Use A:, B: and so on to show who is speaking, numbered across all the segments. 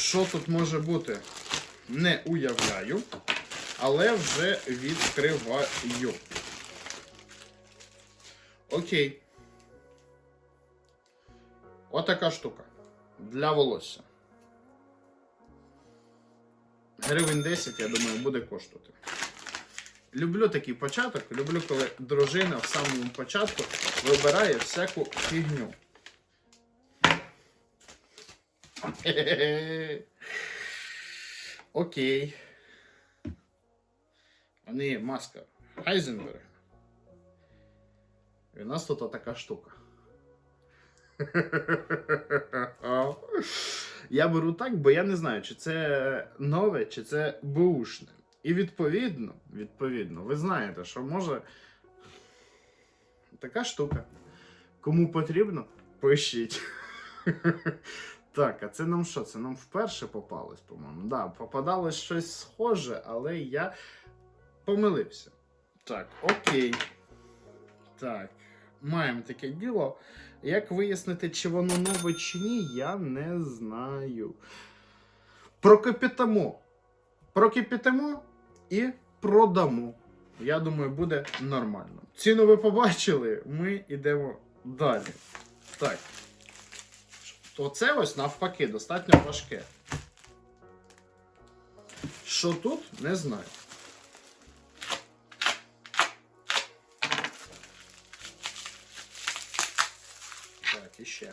A: Що тут може бути? Не уявляю, але вже відкриваю. Окей. Отака штука. Для волосся. Гривень 10, я думаю, буде коштувати. Люблю такий початок. Люблю, коли дружина в самому початку вибирає всяку фігню. Окей. А не маска Хайзенберга. І у нас тут така штука. Я беру так, бо я не знаю, чи це нове, чи це бушне. І відповідно, відповідно, ви знаєте, що може така штука. Кому потрібно, пишіть. Так, а це нам що? Це нам вперше попалось, по-моєму. Да, попадалось щось схоже, але я помилився. Так, окей. Так, маємо таке діло. Як вияснити, чи воно нове чи ні, я не знаю. Прокипітамо. Прокипітамо і продамо. Я думаю, буде нормально. Ціну ви побачили, ми йдемо далі. Так. Оце ось навпаки достатньо важке. Що тут, не знаю. Так, іще.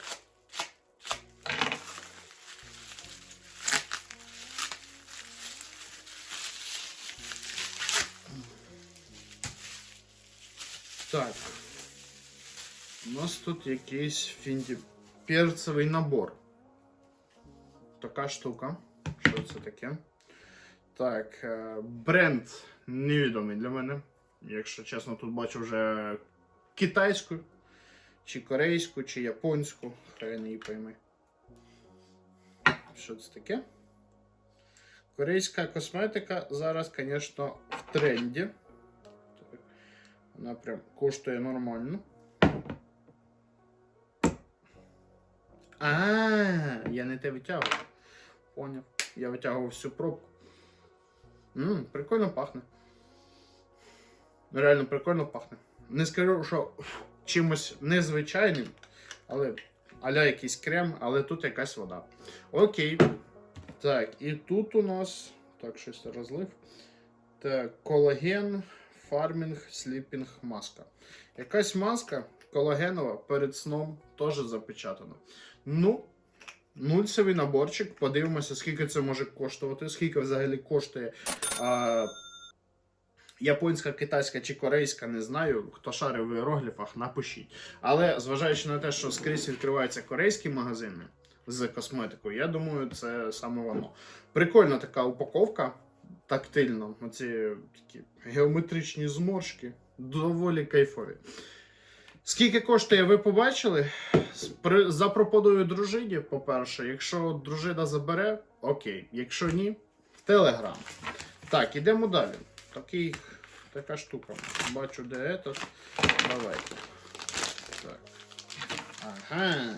A: Так. У нас тут якийсь фінді... перцевий набор. Така штука. Що це таке? Так, е, бренд невідомий для мене. Якщо чесно, тут бачу вже китайську, чи корейську, чи японську. Не її пойми. Що це таке? Корейська косметика зараз, звісно, в тренді. Вона прям коштує нормально. А, я не те витягував. Поняв. Я витягував всю пробку. Ммм, прикольно пахне. Реально прикольно пахне. Не скажу, що чимось незвичайним, але аля якийсь крем, але тут якась вода. Окей. Так, і тут у нас. Так, щось розлив. Так, колаген, фармінг, сліпінг маска. Якась маска колагенова перед сном теж запечатана. Ну, нульцевий наборчик. Подивимося, скільки це може коштувати, скільки взагалі коштує а, японська, китайська чи корейська, не знаю. Хто шарив в іерогліфах, напишіть. Але зважаючи на те, що скрізь відкриваються корейські магазини з косметикою, я думаю, це саме воно. Прикольна така упаковка. Тактильно, оці такі геометричні зморшки, доволі кайфові. Скільки коштує, ви побачили? Запропоную дружині, по-перше. Якщо дружина забере, окей. Якщо ні, Телеграм. Так, ідемо далі. Такий, така штука. Бачу, де этот. Давайте. Так. Ага.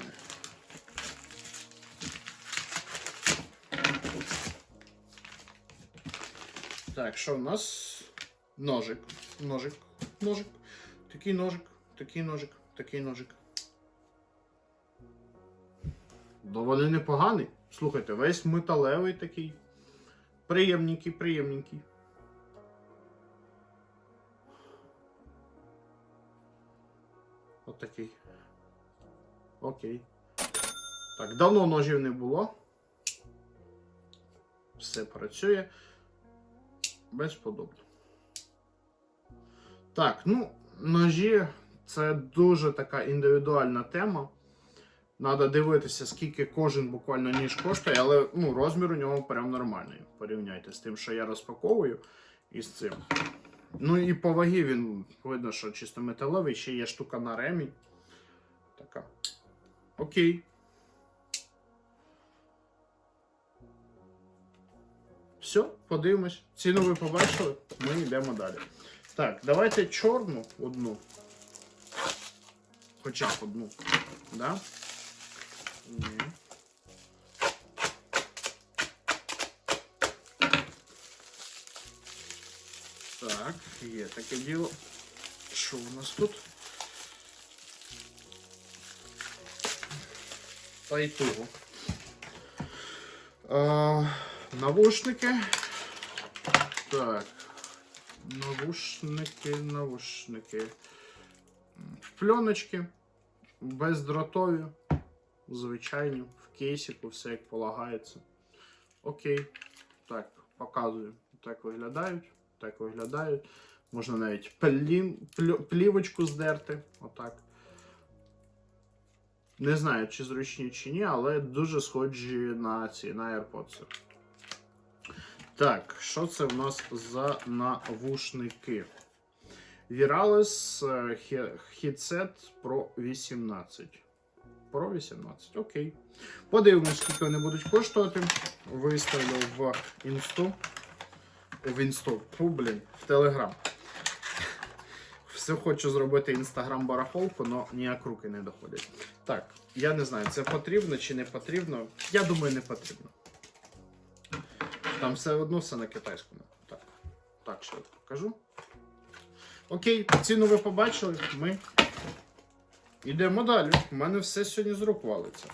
A: Так, що в нас? Ножик. Ножик. Ножик. Такий ножик. Такий ножик. Такий ножик. Доволі непоганий. Слухайте, весь металевий такий. Приємненький, приємненький. От. Окей. Так, давно ножів не було. Все працює. Безподобно. Так, ну, ножі це дуже така індивідуальна тема. Треба дивитися, скільки кожен буквально ніж коштує, але ну, розмір у нього прям нормальний. Порівняйте з тим, що я розпаковую, і з цим. Ну і по вагі він видно, що чисто металевий, ще є штука на ремінь. Така. Окей. Все, подивимось. Ціну ви побачили, ми йдемо далі. Так, давайте чорну одну. Хоча б одну. Да? Ні. Так, є таке діло. Що у нас тут? Та й того. Навушники. Так. Навушники, навушники. Пленочки бездротові. Звичайні. В кейсику, все як полагається. Окей. Так, показую. Так виглядають. Так виглядають. Можна навіть плю- плівочку здерти. Отак. Не знаю, чи зручні, чи ні, але дуже схожі на ці на AirPods. Так, що це в нас за навушники? Virales е, He- Headset Pro 18. Pro 18, окей. Подивимось, скільки вони будуть коштувати. Виставлю в інсту. В інсту. Фу, блін, в Телеграм. Все хочу зробити інстаграм барахолку, але ніяк руки не доходять. Так, я не знаю, це потрібно чи не потрібно. Я думаю, не потрібно. Там все одно все на китайському. Так, так ще покажу. Окей, ціну ви побачили. Ми йдемо далі. У мене все сьогодні з рук валиться.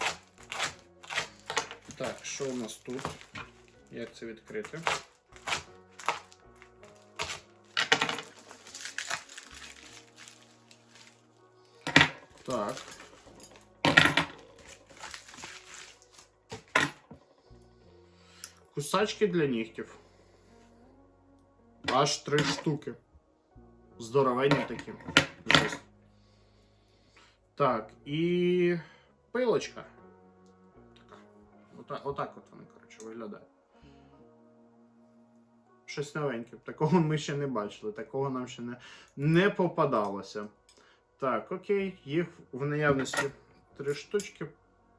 A: Так, що у нас тут? Як це відкрити? Так. Кусачки для нігтів. Аж три штуки. Здоровенні такі. Жесть. Так, і пилочка. Така. Ота, отак от вони, коротше, виглядають. Щось новеньке. Такого ми ще не бачили, такого нам ще не, не попадалося. Так, окей, їх в наявності три штучки.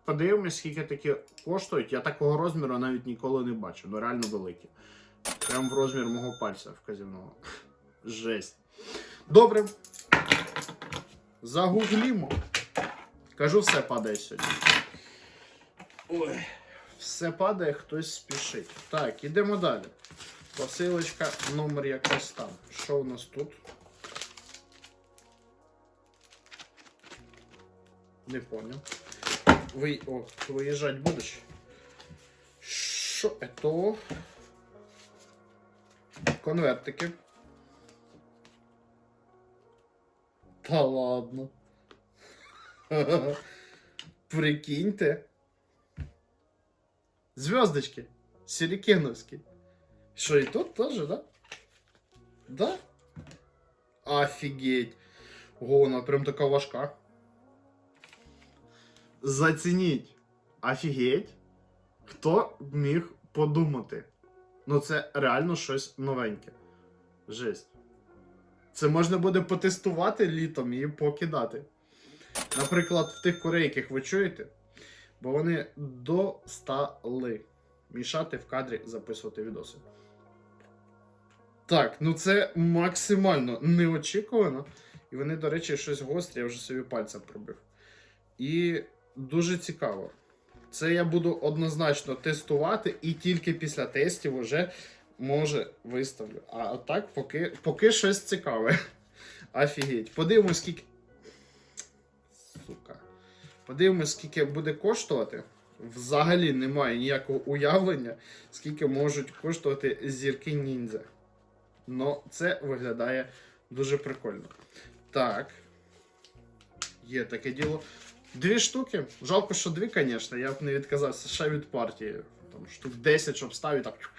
A: Подивимось, скільки такі коштують. Я такого розміру навіть ніколи не бачив. Ну реально великі. Прям в розмір мого пальця вказівного. Жесть. Добре. Загуглімо. Кажу, все падає сьогодні. Ой. Все падає, хтось спішить. Так, ідемо далі. Посилочка, номер якось там. Що у нас тут? Не понял. Ви... О, виїжджати будеш? Що это? Конвертики. Та ладно. Прикиньте. Звездочки. Сирикеновські. Що, і тут теж, да? Да? Офігеть. Ого, вона прям така важка. Зацініть. Офігеть. Хто міг подумати? Ну, це реально щось новеньке. Жесть. Це можна буде потестувати літом і покидати. Наприклад, в тих курей, яких ви чуєте, бо вони достали мішати в кадрі записувати відоси. Так, ну це максимально неочікувано. І вони, до речі, щось гострі, я вже собі пальцем пробив. І дуже цікаво. Це я буду однозначно тестувати, і тільки після тестів вже може виставлю. А так, поки, поки щось цікаве. Офігеть. Подивимось, скільки. Сука. Подивимось, скільки буде коштувати. Взагалі немає ніякого уявлення, скільки можуть коштувати зірки ніндзя. Но це виглядає дуже прикольно. Так. Є таке діло. Дві штуки. Жалко, що дві, звісно. Я б не відказався ще від партії. Там штук 10, щоб ставити так.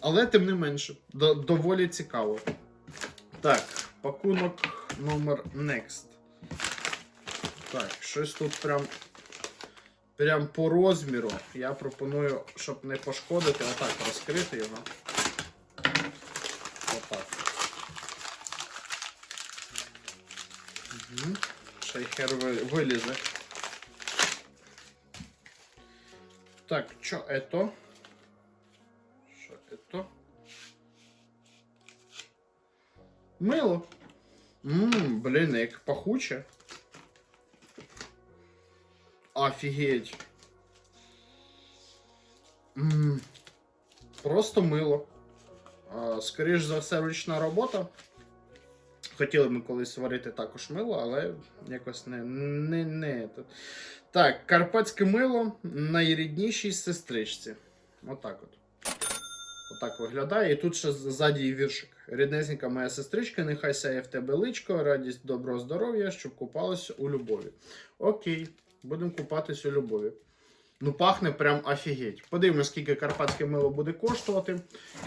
A: Але тим не менше, до- доволі цікаво. Так, пакунок номер Next. Так, щось тут прям. Прям по розміру. Я пропоную, щоб не пошкодити, отак розкрити його. Отак. Угу. Ще й хер ви- вилізе. Так, що это? Мило. Ммм, блін, як пахуче. Офігеть. Ммм. Просто мило. А, скоріш за все, ручна робота. Хотіли ми колись сварити також мило, але якось не. не, не. Так, карпатське мило найріднішій сестричці. Отак от. Отак виглядає. І тут ще ззаді віршик. Ріднесенька моя сестричка, нехай сяє в тебе личко, радість, доброго здоров'я, щоб купалася у любові. Окей, будемо купатись у любові. Ну, пахне прям офігеть. Подивимось, скільки карпатське мило буде коштувати.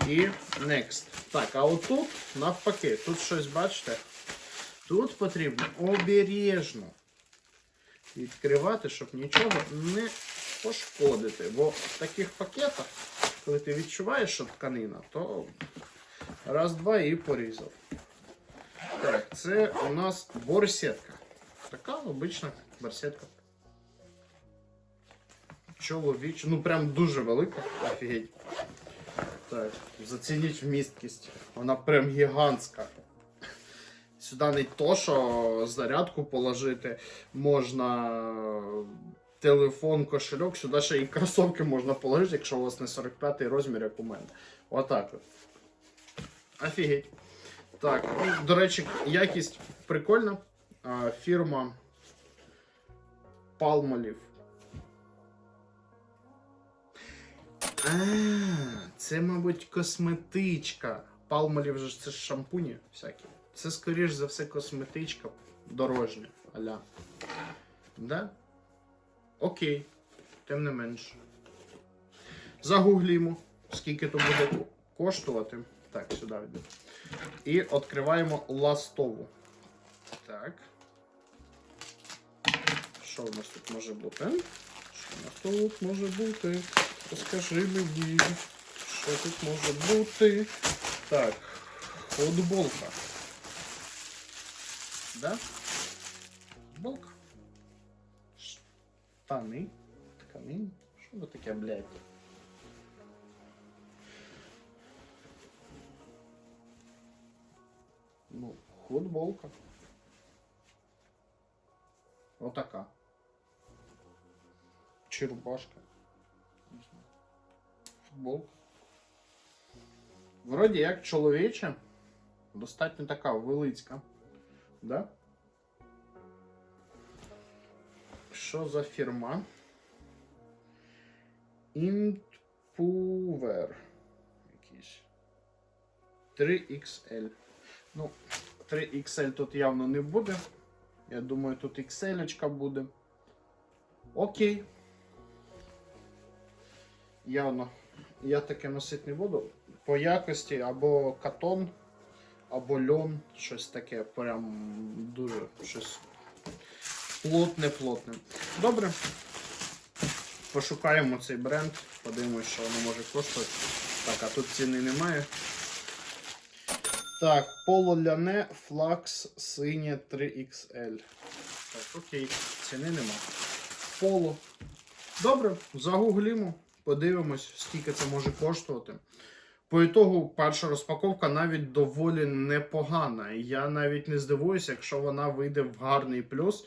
A: І next. Так, а отут, навпаки, тут щось бачите. Тут потрібно обережно відкривати, щоб нічого не пошкодити. Бо в таких пакетах, коли ти відчуваєш, що тканина, то раз-два і порізав. Так, це у нас борсетка. Така обична борсетка. Чоловіч, ну прям дуже велика, офігеть. Так, зацініть вмісткість. Вона прям гігантська. Сюди не то, що зарядку положити, можна телефон, кошельок, сюди ще і кросовки можна положити, якщо у вас не 45-й розмір, як у мене. Отак от. Офігеть. Так, ну, до речі, якість прикольна. Фірма Palmolive. А, це, мабуть, косметичка. Palmolive же це ж шампуні всякі. Це, скоріш за все, косметичка дорожня. Аля. Да? Окей. Тим не менш. Загуглімо, скільки то буде коштувати. Так, сюди йде. І відкриваємо ластову. Так. Що у нас тут може бути? Що у нас тут може бути? Розкажи мені, що тут може бути. Так, футболка. Да? Футболка. Штани. Ткани. Що це таке, блядь? Ну, футболка. Отака. Чи рубашка. Не знаю. Футболка. Вроді як чоловіча. Достатньо така велицька. Да? Що за фірма? Intpuver. Якийсь. 3XL. Ну, 3XL тут явно не буде. Я думаю, тут XL буде. Окей. Явно. Я таке носити не буду. По якості або катон, або льон, щось таке. Прям дуже щось плотне-плотне. Добре. Пошукаємо цей бренд, подивимось, що воно може коштувати. Так, а тут ціни немає. Так, пололяне флакс синє 3XL. Так, окей, ціни нема. Поло. Добре, загуглімо, подивимось, скільки це може коштувати. По ітогу, перша розпаковка навіть доволі непогана. Я навіть не здивуюся, якщо вона вийде в гарний плюс.